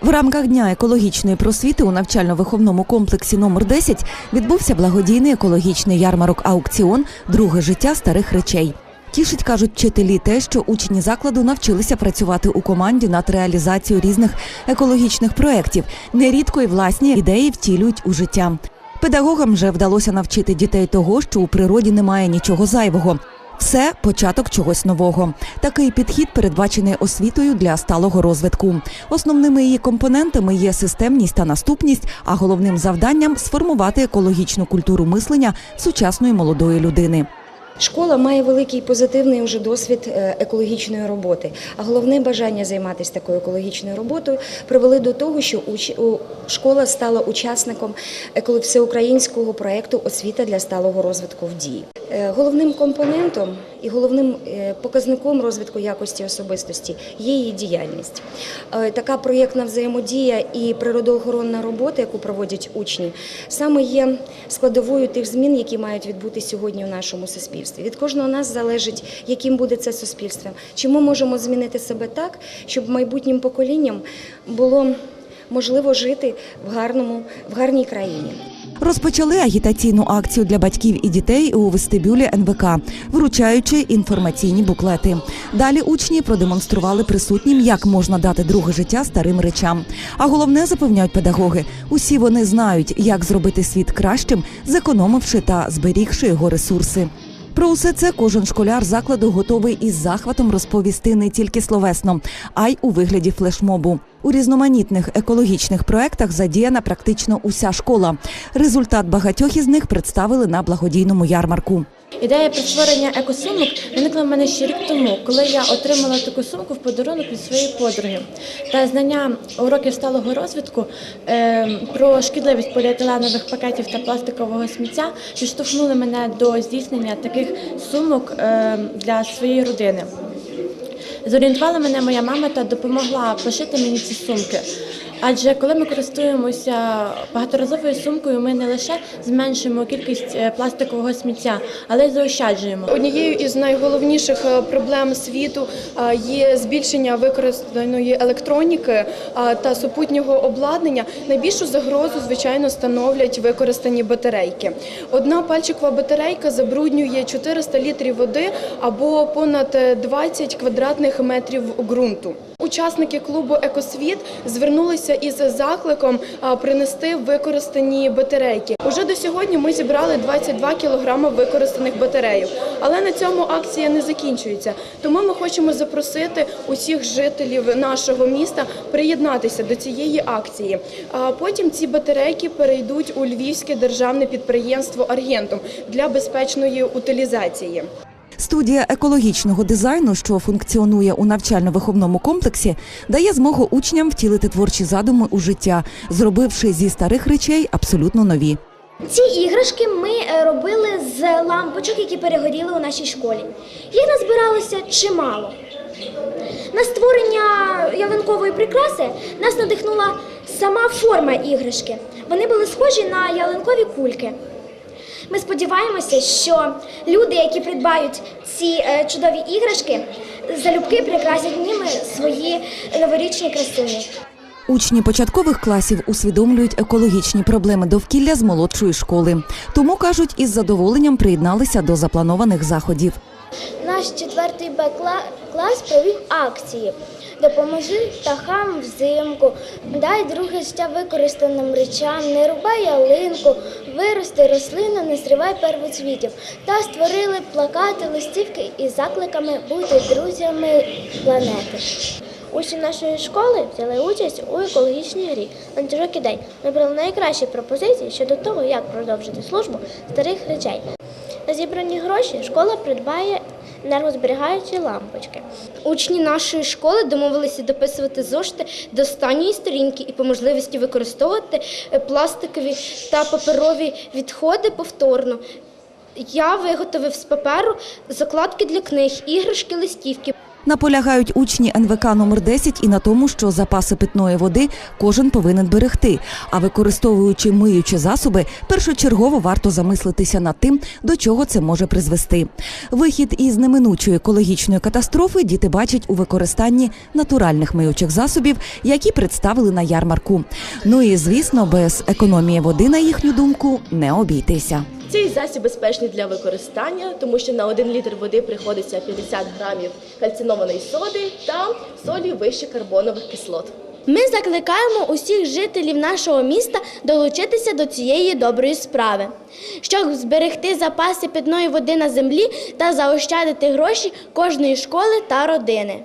В рамках дня екологічної просвіти у навчально-виховному комплексі номер 10 відбувся благодійний екологічний ярмарок аукціон Друге життя старих речей. Тішить, кажуть вчителі, те, що учні закладу навчилися працювати у команді над реалізацією різних екологічних проєктів. Нерідко й власні ідеї втілюють у життя. Педагогам вже вдалося навчити дітей того, що у природі немає нічого зайвого. Все початок чогось нового. Такий підхід передбачений освітою для сталого розвитку. Основними її компонентами є системність та наступність, а головним завданням сформувати екологічну культуру мислення сучасної молодої людини. Школа має великий позитивний уже досвід е, екологічної роботи. А головне бажання займатися такою екологічною роботою привели до того, що школа стала учасником всеукраїнського проєкту Освіта для сталого розвитку в дії. Е, Головним компонентом і головним е, показником розвитку якості особистості є її діяльність. Е, Така проєктна взаємодія і природоохоронна робота, яку проводять учні, саме є складовою тих змін, які мають відбутися сьогодні у нашому суспільстві. Від кожного нас залежить, яким буде це суспільство. Чи ми можемо змінити себе так, щоб майбутнім поколінням було можливо жити в гарному, в гарній країні. Розпочали агітаційну акцію для батьків і дітей у вестибюлі НВК, вручаючи інформаційні буклети. Далі учні продемонстрували присутнім, як можна дати друге життя старим речам. А головне запевняють педагоги: усі вони знають, як зробити світ кращим, зекономивши та зберігши його ресурси. Про усе це кожен школяр закладу готовий із захватом розповісти не тільки словесно, а й у вигляді флешмобу. У різноманітних екологічних проектах задіяна практично уся школа. Результат багатьох із них представили на благодійному ярмарку. Ідея про створення екосумок виникла в мене ще рік тому, коли я отримала таку сумку в подарунок від своєї подруги. Та знання уроків сталого розвитку е, про шкідливість поліетиленових пакетів та пластикового сміття підштовхнули мене до здійснення таких сумок е, для своєї родини. Зорієнтувала мене моя мама та допомогла пошити мені ці сумки. Адже коли ми користуємося багаторазовою сумкою, ми не лише зменшуємо кількість е, пластикового сміття, але й заощаджуємо. Однією із найголовніших е, проблем світу е, є збільшення використаної електроніки та супутнього обладнання. Найбільшу загрозу, звичайно, становлять використані батарейки. Одна пальчикова батарейка забруднює 400 літрів води або понад е, 20 квадратних метрів ґрунту. Учасники клубу Екосвіт звернулися із закликом принести використані батарейки. Уже до сьогодні ми зібрали 22 кілограми використаних батарейок. Але на цьому акція не закінчується. Тому ми хочемо запросити усіх жителів нашого міста приєднатися до цієї акції. Потім ці батарейки перейдуть у Львівське державне підприємство Аргентум для безпечної утилізації. Студія екологічного дизайну, що функціонує у навчально-виховному комплексі, дає змогу учням втілити творчі задуми у життя, зробивши зі старих речей абсолютно нові. Ці іграшки ми е, робили з лампочок, які перегоріли у нашій школі. Їх назбиралося чимало. На створення ялинкової прикраси нас надихнула сама форма іграшки. Вони були схожі на ялинкові кульки. Ми сподіваємося, що люди, які придбають ці е, чудові іграшки, залюбки прикрасять ними свої новорічні красуні. Учні початкових класів усвідомлюють екологічні проблеми довкілля з молодшої школи. Тому кажуть, із задоволенням приєдналися до запланованих заходів. Наш четвертий Б клас провів акції. Допоможи птахам взимку, дай друге життя використаним речам, не рубай ялинку, вирости рослину, не зривай первоцвітів. Та створили плакати, листівки із закликами бути друзями планети. Учні нашої школи взяли участь у екологічній грі «Ланцюжок ідей». Вибрали найкращі пропозиції щодо того, як продовжити службу старих речей. На зібрані гроші школа придбає енергозберігаючі лампочки. Учні нашої школи домовилися дописувати зошити до останньої сторінки і по можливості використовувати е, пластикові та паперові відходи повторно. Я виготовив з паперу закладки для книг, іграшки, листівки. Наполягають учні НВК номер 10 і на тому, що запаси питної води кожен повинен берегти. А використовуючи миючі засоби, першочергово варто замислитися над тим, до чого це може призвести. Вихід із неминучої екологічної катастрофи діти бачать у використанні натуральних миючих засобів, які представили на ярмарку. Ну і звісно, без економії води, на їхню думку, не обійтися. Цей засіб безпечний для використання, тому що на 1 літр води приходиться 50 грамів кальцинованої соди та солі вище карбонових кислот. Ми закликаємо усіх жителів нашого міста долучитися до цієї доброї справи, щоб зберегти запаси питної води на землі та заощадити гроші кожної школи та родини.